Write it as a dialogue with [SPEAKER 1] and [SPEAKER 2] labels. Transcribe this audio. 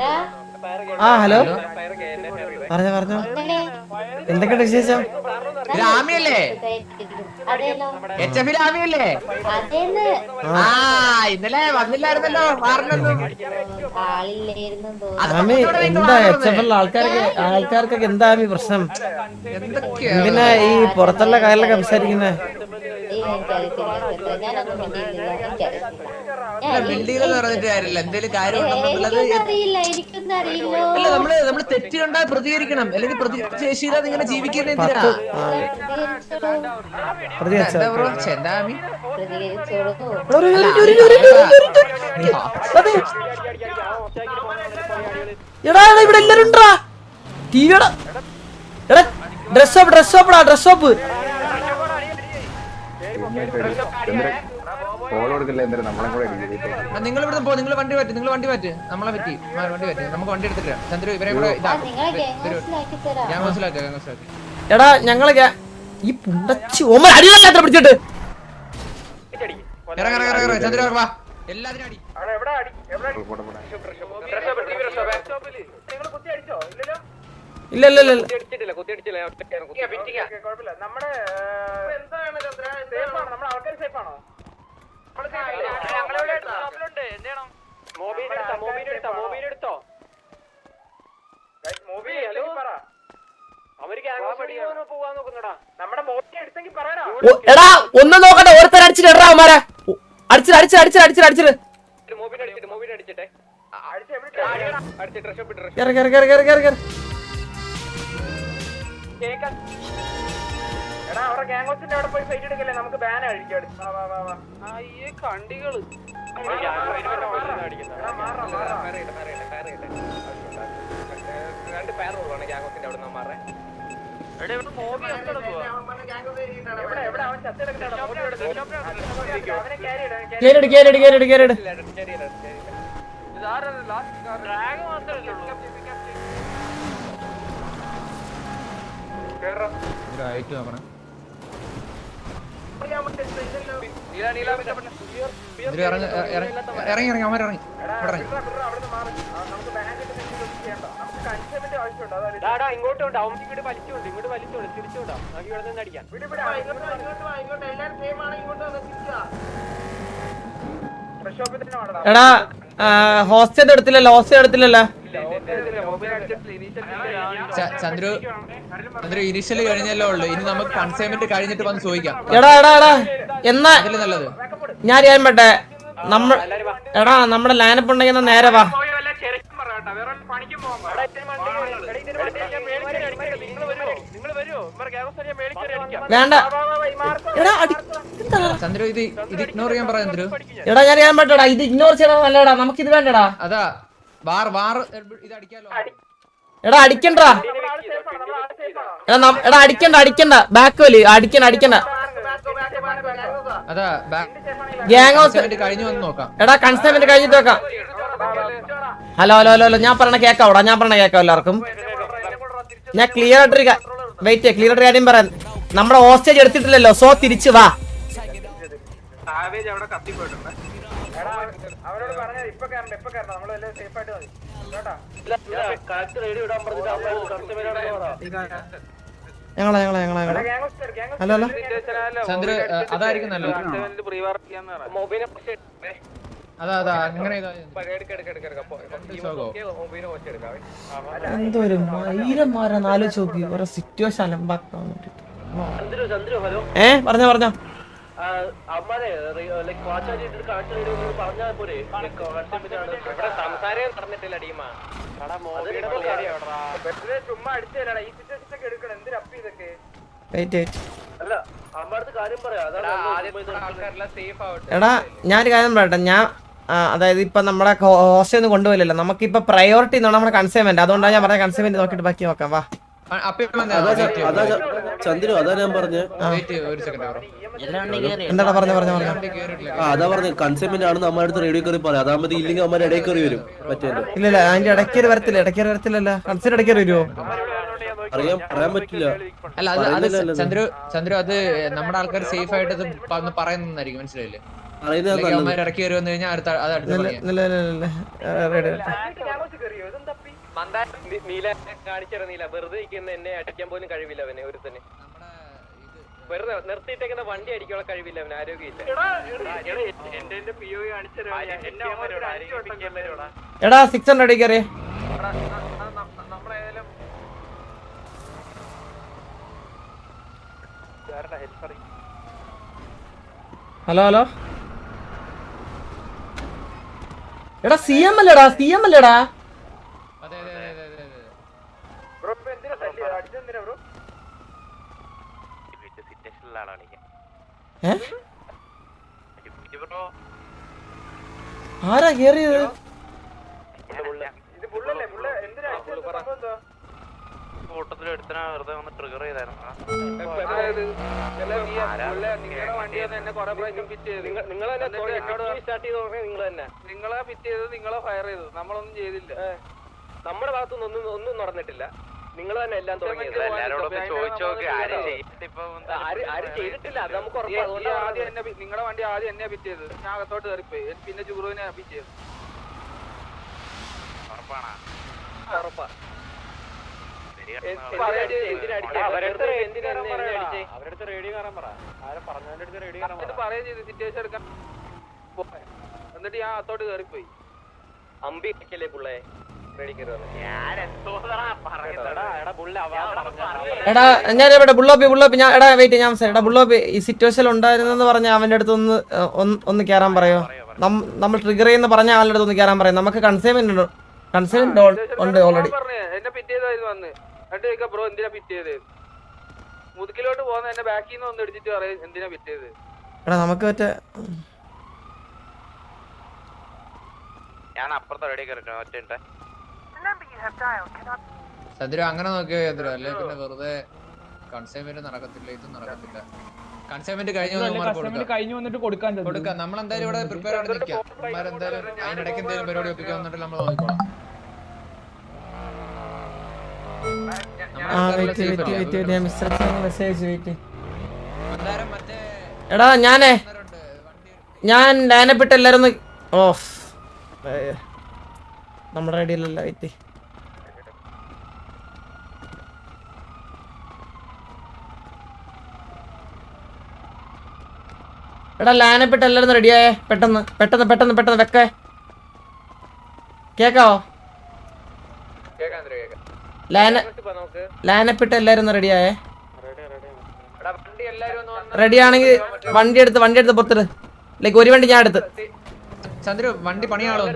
[SPEAKER 1] ആ. ഹലോ. പറഞ്ഞോ പറഞ്ഞോ. എന്തൊക്കെയുണ്ട് വിശേഷം?
[SPEAKER 2] രാമിയല്ലേ?
[SPEAKER 3] എച്ച് എഫ്
[SPEAKER 2] രാമിയല്ലേ?
[SPEAKER 3] ആ. ഇന്നലെ വന്നില്ലായിരുന്നല്ലോ രാമി
[SPEAKER 1] എന്താ എച്ച് എഫ് ആൾക്കാർക്ക് ആൾക്കാർക്കൊക്കെ എന്താ പ്രശ്നം? എന്തിനാ ഈ പുറത്തുള്ള കാര്യങ്ങളൊക്കെ സംസാരിക്കുന്നേ?
[SPEAKER 3] എന്തെങ്കിലും അല്ല പ്രതികരിക്കണം. അല്ലെങ്കിൽ പ്രതിശേഷിയില്ലാതെ ഇങ്ങനെ
[SPEAKER 1] ജീവിക്കുന്ന
[SPEAKER 3] എന്താ ബ്രോ?
[SPEAKER 1] എടാ എടാ ഇവിടെ എല്ലാരും ഉണ്ടടാ ടി എടാ dress shop dress dress shop
[SPEAKER 3] നിങ്ങൾ ഇവിടെ പോ. നിങ്ങൾ വണ്ടി പറ്റി. നിങ്ങൾ വണ്ടി പറ്റി. നമ്മളെ പറ്റി. വണ്ടി പറ്റി. നമുക്ക് വണ്ടി എടുത്തിട്ട് ചന്ദ്രു ഇവരെ കൂടെ ഞാൻ മനസ്സിലാക്കാം ഞാൻ മനസ്സിലാക്കി
[SPEAKER 1] എടാ ഞങ്ങൾ ഗ്യാ- ഈ പുണ്ടച്ചി ഓമ അടിയല്ല എത്ര പിടിച്ചിട്ട്.
[SPEAKER 3] എല്ലാത്തിനും അടി.
[SPEAKER 4] പോട്ടെ, പോട്ടെ.
[SPEAKER 1] ഇല്ല ഇല്ല ഇല്ല ഇല്ല. എടാ ഒന്നും നോക്കണ്ട. ഓരോരുത്തർ അടിച്ചിട്ട് എടാ അവന്മാരെ. അടിച്ചിട്ട് അടിച്ചിട്ട്. അടിച്ചിട്ട് അടിച്ചിട്ട് അടിച്ചിട്ട് അടിച്ചിട്ട്. കേക്കാൻ എടാ അവരുടെ ഗാംഗോസിന്റെ അവിടെ പോയി ഫൈറ്റ് എടുക്കല്ലേ? നമുക്ക് ബാൻ
[SPEAKER 3] അടിക്കാം. അയ്യേ കണ്ടികൾ.
[SPEAKER 5] രണ്ട് പേർ ഉള്ളതാണ് ഗാംഗോസിന്റെ അവിടെ നിന്ന് മാറേ
[SPEAKER 4] കേരട്
[SPEAKER 1] കേരട് കേരട് കേരട്
[SPEAKER 6] ഡ്രാഗൺ മാത്രമല്ലേ ഉള്ളൂ.
[SPEAKER 3] ചന്ദ്രു ഇറങ്ങ് ഇറങ്ങി ഇറങ്ങി ഇറങ്ങി. അവന്മാർ ഇറങ്ങി.
[SPEAKER 5] ഇങ്ങോട്ട് ഇങ്ങോട്ട് വലിച്ചോണ്ട് ഇങ്ങോട്ട് വലിച്ചോണ്ട് തിരിച്ചോണ്ടാ നമുക്ക് ഇവിടെ നിന്ന് അടിക്കാം.
[SPEAKER 1] എടാ ഹോസ്റ്റൽ എടുത്തില്ലല്ലോ ഹോസ്റ്റൽ എടുത്തില്ലല്ലോ
[SPEAKER 3] ചന്ദ്രു ചന്ദ്രു ഇനിഷ്യൽ കഴിഞ്ഞല്ലോ ഉള്ളു. ഇനി നമുക്ക് കൺസൈൻമെന്റ് കഴിഞ്ഞിട്ട് വന്ന് ചോദിക്കാം.
[SPEAKER 1] എടാ എടാ എടാ എന്നാ
[SPEAKER 3] നല്ലത്?
[SPEAKER 1] ഞാൻ അറിയാൻ പറ്റേ നമ്മൾ എടാ നമ്മുടെ ലൈനപ്പ് ഉണ്ടെങ്കിൽ നേരെ വാ. വേണ്ട എടാ?
[SPEAKER 3] ചന്ദ്രു ഇത് ഇത് ഇഗ്നോർ ചെയ്യാൻ പറ ചന്ദ്രു
[SPEAKER 1] എടാ ഞാൻ അറിയാൻ പറ്റടാ ഇത് ഇഗ്നോർ ചെയ്യണത് നല്ലടാ നമുക്ക് ഇത് വേണ്ടടാ.
[SPEAKER 3] അതാ വാർ വാർ. ഇത് അടിക്കാലോ
[SPEAKER 1] എടാ അടിക്കണ്ടാ. എടാ അടിക്കണ്ട അടിക്കണ്ട. ബാക്ക് വലി അടിക്കണ്ട അടിക്കണ്ട.
[SPEAKER 3] അതാ
[SPEAKER 1] ഗ്യാങ് ഹൗസ്
[SPEAKER 3] കൺസൈൻമെന്റ് കഴിഞ്ഞു വന്ന് നോക്കാം.
[SPEAKER 1] എടാ കൺസൈൻമെന്റ് കഴിഞ്ഞിട്ട് നോക്കാം. ഹലോ ഹലോ ഹലോ ഹലോ ഞാൻ പറഞ്ഞ കേക്കാവടാ? ഞാൻ പറഞ്ഞ കേക്കാവും എല്ലാവർക്കും? ഞാൻ ക്ലിയർ ആയിട്ടൊരു വെയിറ്റ് ക്ലിയർ ആയിട്ട് കാര്യം പറയാൻ നമ്മുടെ ഹോസ്റ്റേജ് എടുത്തിട്ടില്ലല്ലോ സോ തിരിച്ചു വാ. അവരോട് പറഞ്ഞാൽ ഇപ്പൊ കയറണ്ട സേഫ് ആയിട്ട്
[SPEAKER 3] മതി. അല്ല അല്ല ചന്ദ്ര അതായിരിക്കും നല്ലത്. അതാ അതാ അങ്ങനെ
[SPEAKER 1] എന്തോരു മയിലന്മാരെ നാലോചിച്ച് നോക്കി. സിറ്റുവേഷൻ അലമ്പാക്കാൻ ഏ പറഞ്ഞോ പറഞ്ഞോ.
[SPEAKER 5] അമ്മാരെ ലൈക് വാച്ചാജി കണക്ട് ചെയ്ത് പറഞ്ഞാൽ പോരെ? സംസാരം നടന്നിട്ടില്ല ടീമാ. ചുമ്മാ അടിച്ചല്ലടാ ഈ സിറ്റുവേഷൻ ഒക്കെ എടുക്കണം. എന്തിനാ അപ്പി ഇതൊക്കെ?
[SPEAKER 1] വെയിറ്റ് വെയിറ്റ്
[SPEAKER 5] അല്ല അമ്മടുത്ത് കാര്യം പറയാം. അതാണ് സേഫ് ആവട്ടെ.
[SPEAKER 1] എടാ ഞാനൊരു കാര്യം പറയട്ടെ. ഞാൻ അതായത് ഇപ്പൊ നമ്മുടെ ഹോസ്റ്റൽ ഒന്നും കൊണ്ടുപോയില്ലല്ലോ. നമുക്കിപ്പോ പ്രയോറിറ്റി എന്നാണ് നമ്മുടെ കൺസൈൻമെന്റ് അതുകൊണ്ടാണ് ഞാൻ പറഞ്ഞ കൺസൈൻമെന്റ് നോക്കിയിട്ട് ബാക്കി നോക്കാം. വാ.
[SPEAKER 7] അതാ അതാ ചന്ദ്രു അതാ ഞാൻ പറഞ്ഞേ.
[SPEAKER 3] വെയിറ്റ് ഒരു സെക്കൻഡ് ബ്രോ.
[SPEAKER 1] എന്താടാ പറഞ്ഞ പറഞ്ഞ പറഞ്ഞ?
[SPEAKER 7] ആ അതാ പറഞ്ഞ കൺസൈൻമെന്റ് ആണെന്ന് അമ്മ അടുത്ത് റേഡിയോ കയറി പറയാം. മതി ഇല്ലെങ്കിൽ അമ്മ ഇടയിൽ കയറി വരും. മറ്റേ
[SPEAKER 1] ഇല്ല ഇല്ല അതിന്റെ ഇടയ്ക്ക് വരത്തില്ല ഇടയ്ക്ക് വരത്തില്ലല്ലോ. കൺസൈൻ ഇടയ്ക്ക് വരുമോ
[SPEAKER 7] അറിയാൻ പറയാൻ പറ്റില്ല.
[SPEAKER 3] അല്ല അത് അത്. ചന്ദ്രു ചന്ദ്രു അത് നമ്മുടെ ആൾക്കാർ സേഫ് ആയിട്ട് അത് പറയുന്നതായിരിക്കും മനസ്സിലായില്ലേ? ഇടയ്ക്ക് കയറി വന്നു കഴിഞ്ഞാൽ അടുത്ത അത് അടുത്ത
[SPEAKER 5] നീല കാണിച്ചറ നീല വെറുതെ ഇരിക്കുന്ന എന്നെ അടിക്കാൻ പോലും കഴിവില്ല അവനെ ഒരുത്തന്. വെറുതെ നിർത്തിയിട്ടേക്കുന്ന വണ്ടി അടിക്കാനുള്ള കഴിവില്ല അവന് ആരോഗ്യമില്ല.
[SPEAKER 1] എടാ സിക്സ് ഹൺഡ്രഡ് കയറി. Hello hello. എടാ സി എം അല്ലേടാ സി എം അല്ലേടാ. ആരാ കേറിയത്?
[SPEAKER 5] നിങ്ങൾ തന്നെ സ്റ്റാർട്ട് ചെയ്ത് നോക്കണേ നിങ്ങൾ തന്നെ.
[SPEAKER 6] നിങ്ങളെ ഫിറ്റ് ചെയ്ത് നിങ്ങളെ ഫയർ ചെയ്തു നമ്മളൊന്നും ചെയ്തില്ല.
[SPEAKER 5] നമ്മുടെ ഭാഗത്തുനിന്ന് ഒന്നും ഒന്നും നടന്നിട്ടില്ല. നിങ്ങൾ തന്നെ എല്ലാം തുടങ്ങിയത്. ആര് ആര് ചെയ്തിട്ടില്ല അത് നമുക്ക് ഉറപ്പാണ്
[SPEAKER 6] ആദ്യം എന്നെ നിങ്ങളെ വണ്ടി ആദ്യം എന്നെ ഫിറ്റ് ചെയ്ത്. ഞാൻ അകത്തോട്ട് കയറിപ്പോയി. പിന്നെ ജൂറുവിനെ
[SPEAKER 5] ഉറപ്പാ.
[SPEAKER 6] എന്നിട്ട് പറയുകയും ചെയ്തു സിറ്റുവേഷൻ എടുക്കാൻ. പോയി. എന്നിട്ട് ഞാൻ അകത്തോട്ട് കയറിപ്പോയി.
[SPEAKER 5] അമ്പി അടിക്കല്ലേ പുള്ളേ?
[SPEAKER 1] എടാ ഞാൻ ഇവിടെ ബുള്ളോപ്പി ബുള്ളോപ്പി ഞാൻ എടാ വെയിറ്റ് ഞാൻ എടാ ബുള്ളോപ്പി ഈ സിറ്റുവേഷൻ ഉണ്ടായിരുന്നെന്ന് പറഞ്ഞ അവന്റെ അടുത്ത് ഒന്ന് ഒന്ന് കയറാൻ പറയോ? നമ്മൾ ട്രിഗർ ചെയ്യുന്ന പറഞ്ഞ ആളുടെ അടുത്ത് ഒന്ന് കയറാൻ പറയും? നമുക്ക് കൺസൈൻമെന്റ് ഉണ്ട്? കൺസൈൻമെന്റ് ഉണ്ട്? ഓൾറെഡി
[SPEAKER 6] മുതുക്കിലോട്ട് പോകുന്ന എന്നെ ബാക്കിൽ നിന്ന് ഒന്ന് പറയും എന്തിനാ
[SPEAKER 1] എടാ നമുക്ക് മറ്റേ
[SPEAKER 8] ഞാൻ അപ്പുറത്തെ റെഡി കയറി ഒറ്റ
[SPEAKER 3] ചന്ദ്രു അങ്ങനെ നോക്കിയോ ചന്ദ്രു അല്ലെ പിന്നെ വെറുതെ കൺസൈൻമെന്റ് നടക്കത്തില്ല ഇതും നടക്കത്തില്ല. കൺസൈൻമെന്റ് കഴിഞ്ഞു
[SPEAKER 9] കഴിഞ്ഞു വന്നിട്ട് കൊടുക്കാൻ.
[SPEAKER 3] കൊടുക്കാം. നമ്മൾ എന്തായാലും ഇവിടെ പ്രിപ്പയർ ആണ് നിൽക്കാം. എന്തായാലും അതിനിടയ്ക്ക് എന്തെങ്കിലും പരിപാടി ഒപ്പിക്കാൻ വന്നിട്ട് നമ്മൾ നോക്കിക്കോളാം.
[SPEAKER 1] എടാ ഞാനേ. ഞാൻ ലാനപ്പെട്ട് എല്ലാരും ഓഫ്. നമ്മുടെ റെഡിയിലല്ല വെയിറ്റ് എടാ ലാനപ്പെട്ട് എല്ലാരും റെഡിയായേ പെട്ടെന്ന് പെട്ടെന്ന് പെട്ടെന്ന് പെട്ടെന്ന് വെക്കേ. കേക്കാവോ? ലാനപ്പെട്ട് എല്ലാരും റെഡിയായേ
[SPEAKER 6] എടാ വണ്ടി എല്ലാരും ഒന്ന് വന്ന്
[SPEAKER 1] റെഡി ആണെങ്കിൽ വണ്ടി എടുത്ത് വണ്ടി എടുത്ത് പുറത്തിട്. ലൈക്ക് ഒരു വണ്ടി ഞാൻ എടുത്ത്.
[SPEAKER 3] ചന്ദ്രു വണ്ടി പണിയാളോ